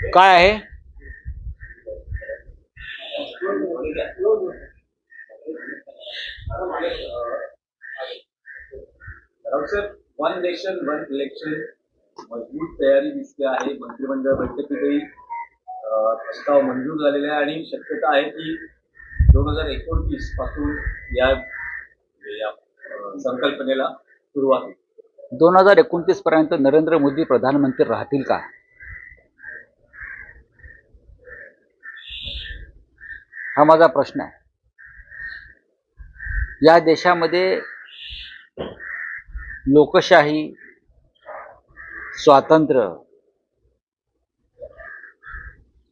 काय आहे? One nation one election मजबूत तयारी दिसते आहे. मंत्रिमंडळ बैठकीतही प्रस्ताव मंजूर झालेला आहे आणि शक्यता आहे की दोन हजार एकोणतीसपासून या संकल्पनेला सुरुवात दोन हजार एकोणतीस पर्यंत नरेंद्र मोदी प्रधानमंत्री राहतील का? हा माझा प्रश्न आहे. या देशामध्ये लोकशाही स्वातंत्र्य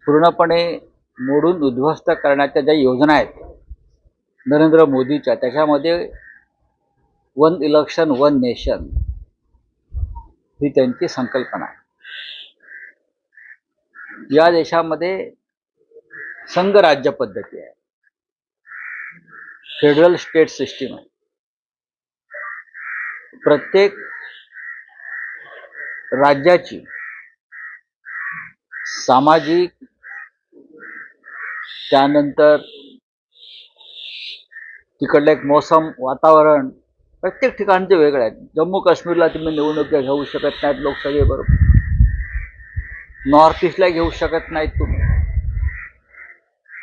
पूर्णपणे मोडून उद्ध्वस्त करण्याच्या ज्या योजना आहेत नरेंद्र मोदीच्या त्याच्यामध्ये वन इलेक्शन वन नेशन ही त्यांची संकल्पना आहे. या देशामध्ये संघ राज्य पद्धती आहे. फेडरल स्टेट सिस्टीम आहे. प्रत्येक राज्याची सामाजिक त्यानंतर तिकडलं एक मौसम वातावरण प्रत्येक ठिकाणचे वेगळे आहेत जम्मू काश्मीरला तुम्ही निवडणुका घेऊ शकत नाहीत लोकसभेबरोबर. नॉर्थ ईस्टला घेऊ शकत नाहीत तुम्ही.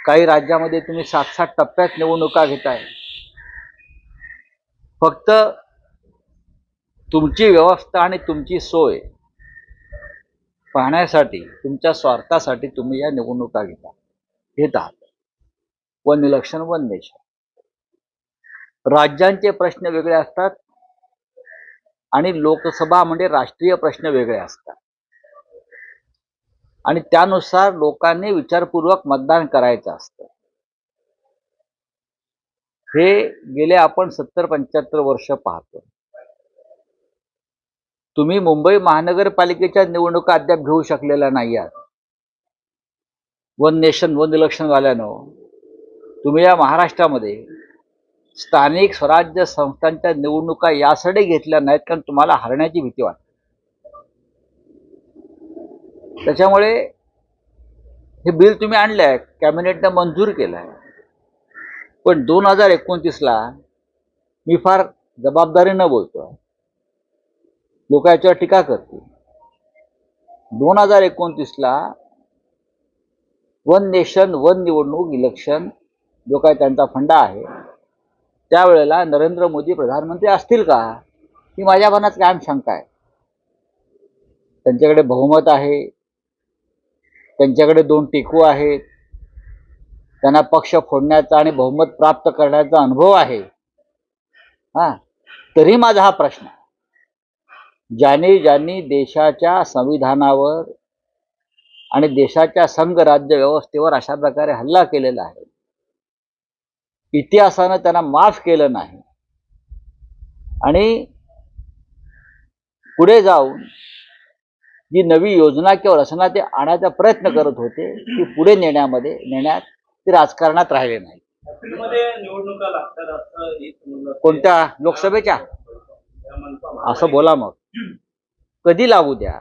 काही राज्यामध्ये तुम्ही सात सात टप्प्यात निवडणुका घेताय. फक्त तुमची व्यवस्था आणि तुमची सोय पाहण्यासाठी तुमच्या स्वार्थासाठी तुम्ही या निवडणुका घेता. घेत आहात वन इलेक्शन वन नेशन. राज्यांचे प्रश्न वेगळे असतात आणि लोकसभा म्हणजे राष्ट्रीय प्रश्न वेगळे असतात. आणि त्यानुसार लोकांनी विचारपूर्वक मतदान करायचं असतं. हे गेले आपण सत्तर पंच्याहत्तर वर्ष पाहतो. तुम्ही मुंबई महानगरपालिकेच्या निवडणुका अद्याप घेऊ शकलेल्या नाही आहात वन नेशन वन इलेक्शन वाल्यानं तुम्ही या महाराष्ट्रामध्ये स्थानिक स्वराज्य संस्थांच्या निवडणुका यासाठी घेतल्या नाहीत कारण तुम्हाला हरण्याची भीती वाटते. त्याच्यामुळे हे बिल तुम्ही आणलं आहे कॅबिनेटनं मंजूर केलं आहे पण दोन हजार एकोणतीसला मी फार जबाबदारीनं बोलतो आहे लोक याच्यावर टीका करतील. दोन हजार एकोणतीसला वन नेशन वन निवडणूक इलेक्शन जो काय त्यांचा फंडा आहे त्यावेळेला नरेंद्र मोदी प्रधानमंत्री असतील का ही माझ्या मनात कायम शंका आहे. त्यांच्याकडे बहुमत आहे त्यांच्याकडे दोन टेकू आहेत. त्यांना पक्ष फोडण्याचा आणि बहुमत प्राप्त करण्याचा अनुभव आहे. हा तरी माझा हा प्रश्न. ज्याने ज्यांनी ज्यांनी देशाच्या संविधानावर आणि देशाच्या संघराज्य व्यवस्थेवर अशा प्रकारे हल्ला केलेला आहे. इतिहासानं त्यांना माफ केलं नाही. आणि पुढे जाऊन जी नवी योजना किंवा रचना ते आणायचा प्रयत्न करत होते ती पुढे नेण्यामध्ये नेण्यात ते राजकारणात राहिले नाही कोणत्या? लोकसभेच्या? असं बोला मग. कधी लागू द्या?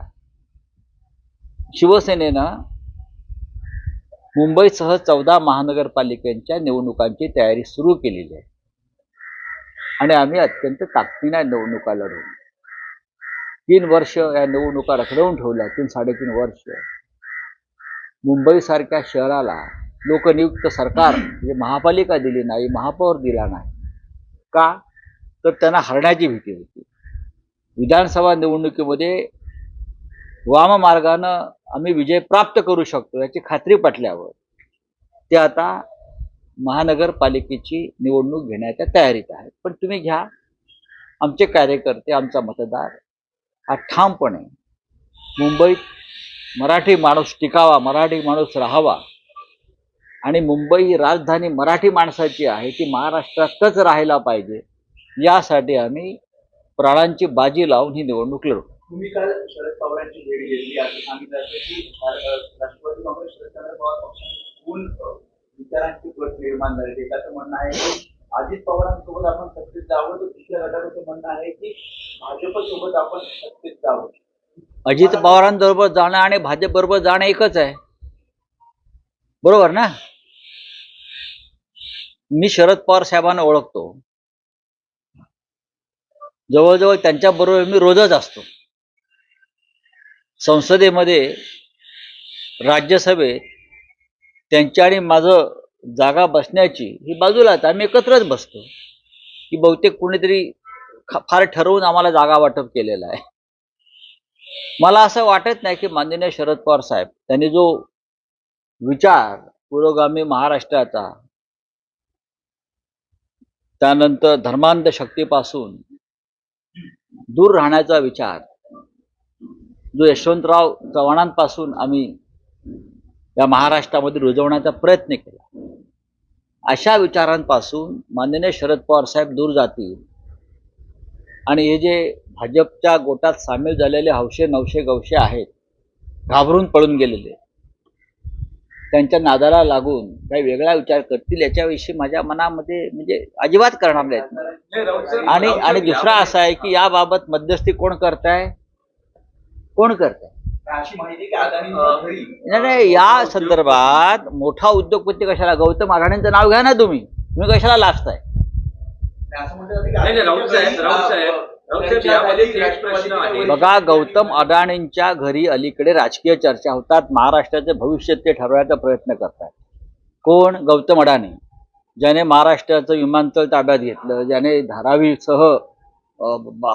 शिवसेनेनं मुंबईसह चौदा महानगरपालिकांच्या निवडणुकांची तयारी सुरू केलेली आहे. आणि आम्ही अत्यंत ताकदीने निवडणुका लढवू. तीन वर्ष या निवडणुका रखडवून ठेवल्या तीन साडेतीन वर्ष. मुंबईसारख्या शहराला लोकनियुक्त सरकार म्हणजे महापालिका दिली नाही महापौर दिला नाही. का? तर त्यांना हरण्याची भीती होती. विधानसभा निवडणुकीमध्ये वाममार्गानं आम्ही विजय प्राप्त करू शकतो याची खात्री पटल्यावर ते आता महानगरपालिकेची निवडणूक घेण्याच्या तयारीत आहेत. पण तुम्ही घ्या आमचे कार्यकर्ते आमचा मतदार हा ठामपणे मुंबईत मराठी माणूस टिकावा मराठी माणूस राहावा आणि मुंबई ही राजधानी मराठी माणसाची आहे ती महाराष्ट्रातच राहायला पाहिजे यासाठी आम्ही प्राणांची बाजी लावून ही निवडणूक लढू तुम्ही काल शरद पवारांची भेट घेतली असं सांगितलं की राष्ट्रवादी काँग्रेस शरद पवार पक्षातून विचारांची गट निर्माण झाले. त्याचं म्हणणं आहे की अजित पवारांसोबत आपण सत्तेत जावं. तर दुसऱ्या गटाचं म्हणणं आहे की भाजप सोबत आपण सत्तेत जावं. अजित पवारांबरोबर जाणं आणि भाजप बरोबर जाणं एकच आहे. बरोबर ना? मी शरद पवार साहेबांना ओळखतो. जवळजवळ त्यांच्या बरोबर मी रोजच असतो. संसदेमध्ये राज्यसभेत त्यांच्या आणि माझं जागा बसण्याची ही बाजूलाच आम्ही एकत्रच बसतो. की बहुतेक कुणीतरी फार ठरवून आम्हाला जागा वाटप केलेलं आहे. मला असं वाटत नाही की माननीय शरद पवार साहेब त्यांनी जो विचार पुरोगामी महाराष्ट्राचा त्यानंतर धर्मांध शक्तीपासून दूर राहण्याचा विचार जो यशवंतराव चव्हाणांपासून आम्ही या महाराष्ट्रामध्ये रुजवण्याचा प्रयत्न केला. अशा विचारांपासून माननीय शरद पवार साहेब दूर जातील. आणि हे जे भाजपच्या गोटात सामील झालेले हौशे नवशे गवशे आहेत घाबरून पळून गेलेले त्यांच्या नादाला लागून काही वेगळा विचार करतील याच्याविषयी माझ्या मनामध्ये म्हणजे अजिबात करणार नाहीत. आणि आणि दुसरा असा आहे की याबाबत मध्यस्थी कोण करताय? कोण करताय? अशी माहिती की अदानींच्या घरी नाही, नाही या संदर्भात मोठा उद्योगपती कशाला? गौतम अडाणींचं नाव घ्या ना तुम्ही. तुम्ही कशाला लाजताय आहे? बघा गौतम अडाणींच्या घरी अलीकडे राजकीय चर्चा होतात. महाराष्ट्राचे भविष्य ते ठरवायचा प्रयत्न करतात. कोण? गौतम अडाणी. ज्याने महाराष्ट्राचं विमानतळ ताब्यात घेतलं ज्याने धारावीसह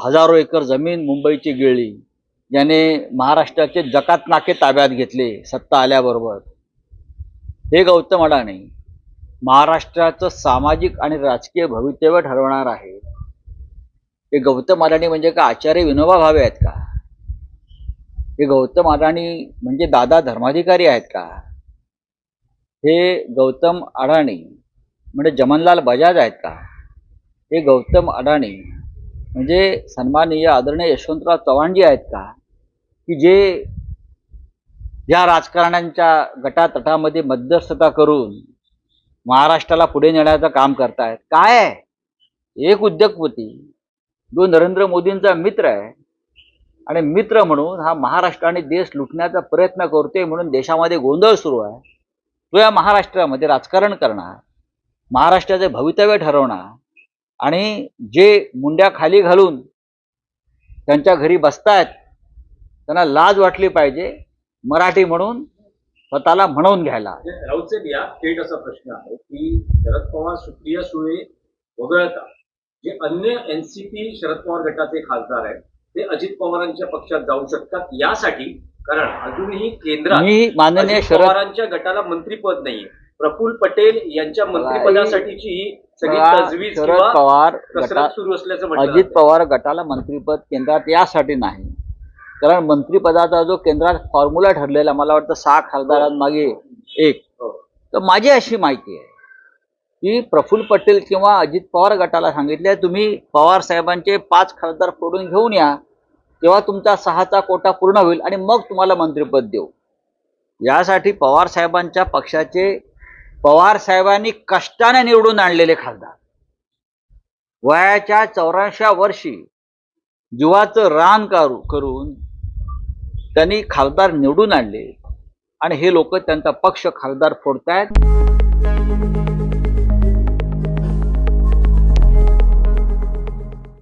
हजारो एकर जमीन मुंबईची गिळली. ज्याने महाराष्ट्राचे जकात नाके ताब्यात घेतले सत्ता आल्याबरोबर. हे गौतम अडाणी महाराष्ट्राचं सामाजिक आणि राजकीय भवितव्य ठरवणार आहे. हे गौतम अडाणी म्हणजे का आचार्य विनोबा भावे आहेत का? हे गौतम अडाणी म्हणजे दादा धर्माधिकारी आहेत का? हे गौतम अडाणी म्हणजे जमनलाल बजाज आहेत का? हे गौतम अडाणी म्हणजे सन्माननीय आदरणीय यशवंतराव चव्हाणजी आहेत का? की जे या राजकारण्यांच्या गटातटामध्ये मध्यस्थता करून महाराष्ट्राला पुढे नेण्याचं काम करतायत. काय आहे? एक उद्योगपती जो नरेंद्र मोदींचा मित्र आहे आणि मित्र म्हणून हा महाराष्ट्र आणि देश लुटण्याचा प्रयत्न करतोय म्हणून देशामध्ये गोंधळ सुरू आहे. तो या महाराष्ट्रामध्ये राजकारण करणार महाराष्ट्राचे भवितव्य ठरवणार आणि जे मुंड्या खाली घालून त्यांच्या घरी बसतायत त्यांना लाज वाटली पाहिजे मराठी म्हणून स्वतःला म्हणवून घ्यायला. राऊत साहेब या थेट असा प्रश्न आहे की शरद पवार सुप्रिया सुळे वगळता जे अन्य एनसीपी शरद पवार गटाचे खासदार आहेत ते अजित पवारांच्या पक्षात जाऊ शकतात यासाठी कारण अजूनही केंद्रात मी माननीय पवारांच्या गटाला मंत्रीपद नाहीये. प्रफुल्ल पटेल यांच्या मंत्रिपदासाठीची ही सगळी तजवीज शरद पवार सुरू असल्याचं अजित. पवार गटाला मंत्रीपद केंद्रात यासाठी नाही. कारण मंत्रिपदाचा जो केंद्रात फॉर्म्युला ठरलेला मला वाटतं सहा खासदारांमागे एक हो. तर माझी अशी माहिती आहे की प्रफुल्ल पटेल किंवा अजित पवार गटाला सांगितले तुम्ही पवार साहेबांचे पाच खासदार फोडून घेऊन या तेव्हा तुमचा सहाचा कोटा पूर्ण होईल आणि मग तुम्हाला मंत्रिपद देऊ. यासाठी पवार साहेबांच्या पक्षाचे पवार साहेबांनी कष्टाने निवडून आणलेले खासदार. वयाच्या चौऱ्याऐंशी वर्षी जीवाचं रान करू करून त्यांनी खासदार निवडून आणले. आणि हे लोक त्यांचा पक्ष खासदार फोडतायत.